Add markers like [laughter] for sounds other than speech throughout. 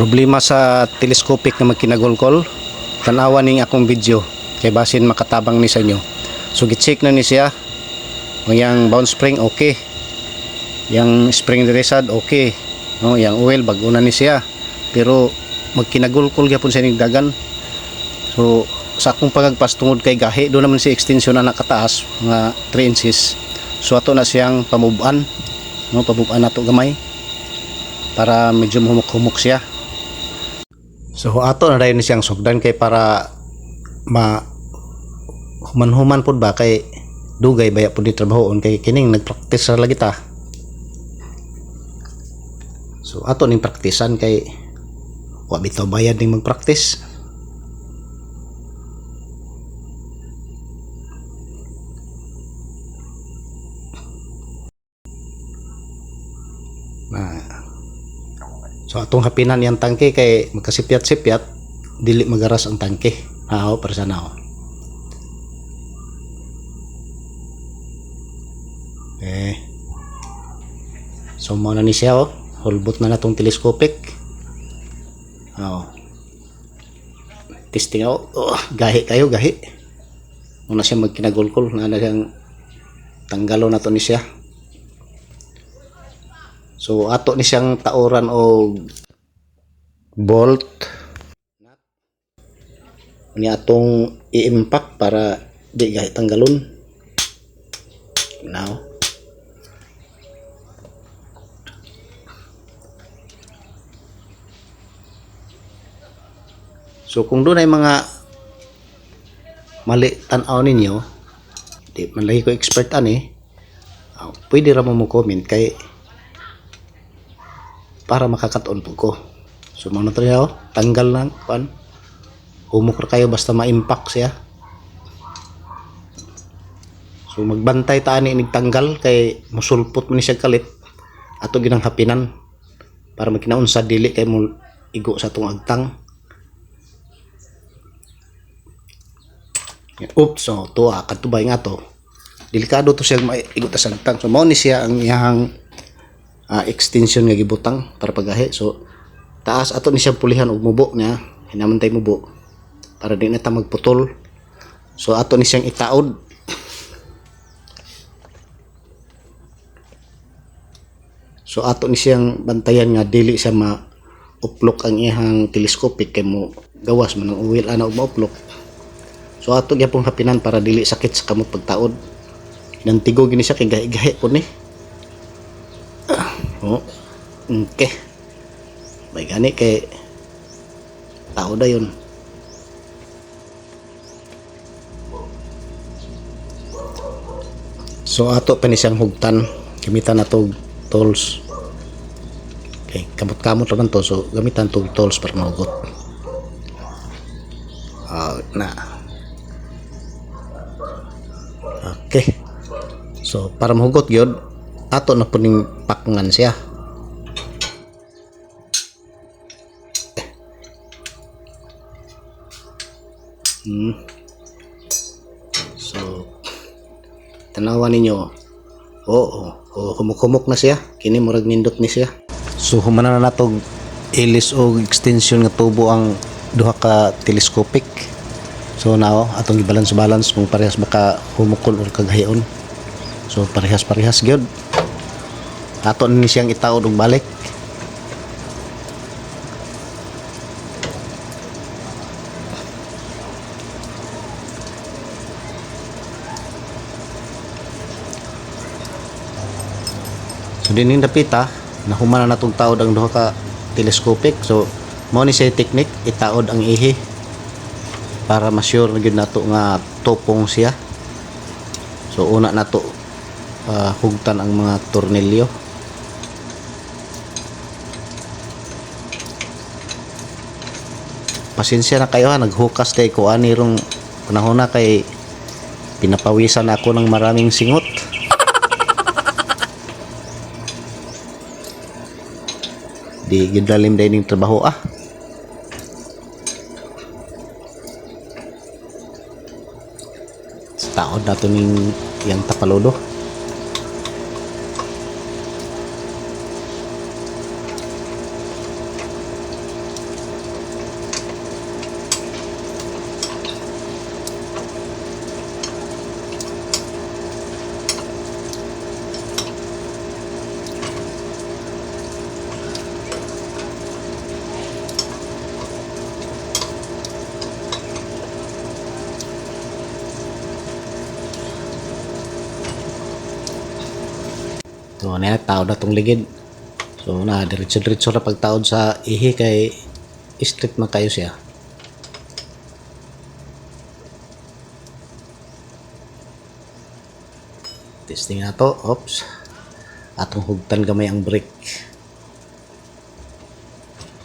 Problema sa telescopic na magkinagolkol, tanawa ning akong video kay basin makatabang ni sa inyo. So gi-check na ni siya. Yang bounce spring okay. Yang spring resad okay. No, yang oil bago na ni siya. Pero magkinagolkol gyapon sa ining dagan. So sa akong pagagpas tungod kay gahi do naman si extension na nakataas nga 3 inches. So ato na siyang pamubuan. No, pamubuan nato gamay para medyo humuk-humuk siya. So ato na rin siyang sugdan kay para ma human-human pud ba kay dugay baya pud di trabahoon kay kining nagpractice ra lagi ta. So ato ning praktisan kay wa bitaw bayad ning magpractice. Na So atong hapinan yang tangke kay magkasipyat-sipyat dili magaras ang tangke. Hao para nao. Eh. So mo na ni siya oh. Hulbot na natong telescopic. Oh. Testing out. Oh, gahi kayo, gahi. Muna siya magkinagulkol na na siyang tanggalo na to ni siya. So ato ni siyang tauran o bolt ni atong i-impact para di gahit tanggalon. Now. So kung doon ay mga mali tanaw ninyo, di man lagi ko expert ani, ah, pwede ra mo mo comment kay para makakataon po ko. So mga to oh, tanggal lang, kuan. Humok kayo basta ma-impact siya. So magbantay ta ani inig tanggal kay musulpot mo ni siya kalit. Ato ginang hapinan para magkinaunsa dili kay mo igo sa tong agtang. Oops, so to ah, katubay nga to. Delikado to siya maigo ta sa agtang. So mao ni siya ang iyang ah, extension nga gibutang para pagahi. So taas ato ni siya pulihan og mubo niya, hinamantay mubo para di na ta magputol. So ato ni siyang itaod. So ato ni siyang bantayan nga dili siya ma uplok ang iyang telescopic kay mo gawas man ang uwil ana og mauplok. So ato gyapon hapinan para dili sakit sa kamot pagtaod. Nantigo gini siya kay gahi-gahi po ni. Oh. Okay. May gani kay tao da yun. So ato pa ni siyang hugtan. Gamitan na to tools. Okay, kamot-kamot naman to. So gamitan to tools para mahugot. Ah, na. Okay. So para mahugot gyud ato na po ning pakngan siya. Hmm. So, tanawa ninyo. Oo, oh, humuk-humuk na siya. Kini murag nindot ni siya. So, humana na natog ilis o extension nga tubo ang duha ka telescopic. So, now, atong i-balance-balance kung parehas maka humukol or kagahion. So, parehas-parehas gyud. Ato ni siyang itaod og balik. So dining dapita, nahumana na tong taod ang duha ka telescopic. So mao ni siya technique itaod ang ihi para ma-sure na gyud nato nga topong siya. So una nato uh, hugtan ang mga tornilyo. Pasensya na kayo ha, naghukas kay ko ani rong panahon na kay pinapawisan ako ng maraming singot. [laughs] di gyud lalim dai ning trabaho ah. Sa taon nato ning yang tapalodo So, na tao na tong ligid. So, na diretso-diretso na pagtaod sa ihi kay street man kayo siya. Testing na to. Oops. Atong hugtan gamay ang brake.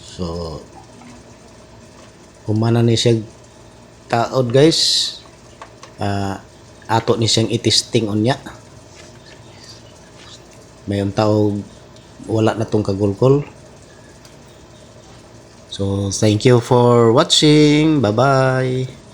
So, humana ni siya taod guys. Ah, ato ni siyang itisting on niya. Mayong tao wala na tong kagulkol. So, thank you for watching. Bye-bye.